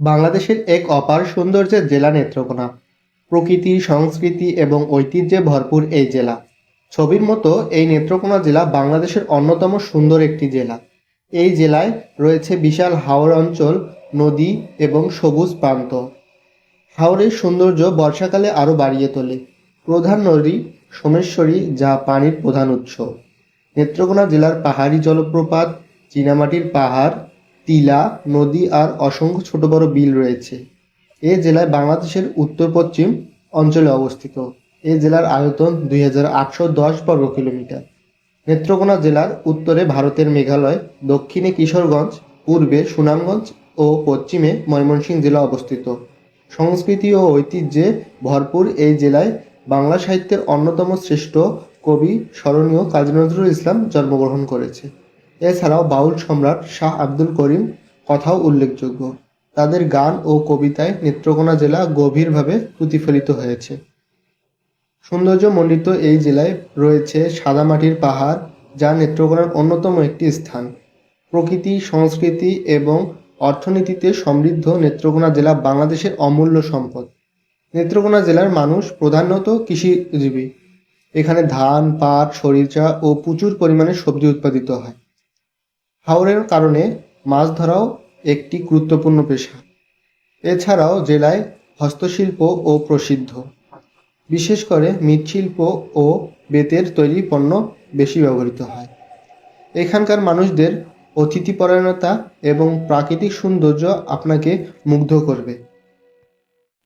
বাংলাদেশের এক অপার সৌন্দর্যের জেলা নেত্রকোনা। প্রকৃতি, সংস্কৃতি এবং ঐতিহ্যে ভরপুর এই জেলা। ছবির মতো এই নেত্রকোনা জেলা বাংলাদেশের অন্যতম সুন্দর একটি জেলা। এই জেলায় রয়েছে বিশাল হাওর অঞ্চল, নদী এবং সবুজ প্রান্ত। হাওরের সৌন্দর্য বর্ষাকালে আরও বাড়িয়ে তোলে। প্রধান নদী সোমেশ্বরী, যা পানির প্রধান উৎস। নেত্রকোনা জেলার পাহাড়ি জলপ্রপাত, চীনামাটির পাহাড় টিলা, নদী আর অসংখ্য ছোট বড় বিল রয়েছে। এ জেলায় বাংলাদেশের উত্তর পশ্চিম অঞ্চলে অবস্থিত। এ জেলার আয়তন দুই হাজার আটশো দশ বর্গ কিলোমিটার। নেত্রকোনা জেলার উত্তরে ভারতের মেঘালয়, দক্ষিণে কিশোরগঞ্জ, পূর্বে সুনামগঞ্জ ও পশ্চিমে ময়মনসিংহ জেলা অবস্থিত। সংস্কৃতি ও ঐতিহ্যে ভরপুর এই জেলায় বাংলা সাহিত্যের অন্যতম শ্রেষ্ঠ কবি, স্মরণীয় কাজী নজরুল ইসলাম জন্মগ্রহণ করেছে। এছাড়াও বাউল সম্রাট শাহ আব্দুল করিম কথাও উল্লেখযোগ্য। তাদের গান ও কবিতায় নেত্রকোনা জেলা গভীরভাবে প্রতিফলিত হয়েছে। সৌন্দর্যমণ্ডিত এই জেলায় রয়েছে সাদামাটির পাহাড়, যা নেত্রকোনার অন্যতম একটি স্থান। প্রকৃতি, সংস্কৃতি এবং অর্থনীতিতে সমৃদ্ধ নেত্রকোনা জেলা বাংলাদেশের অমূল্য সম্পদ। নেত্রকোনা জেলার মানুষ প্রধানত কৃষিজীবী। এখানে ধান, পাট, সরিষা ও প্রচুর পরিমাণে সবজি উৎপাদিত হয়। হাওরের কারণে মাছ ধরাও একটি গুরুত্বপূর্ণ পেশা। এছাড়াও জেলায় হস্তশিল্প ও প্রসিদ্ধ। বিশেষ করে মৃৎশিল্প ও বেতের তৈরি পণ্য বেশি ব্যবহৃত হয়। এখানকার মানুষদের অতিথিপরায়ণতা এবং প্রাকৃতিক সৌন্দর্য আপনাকে মুগ্ধ করবে।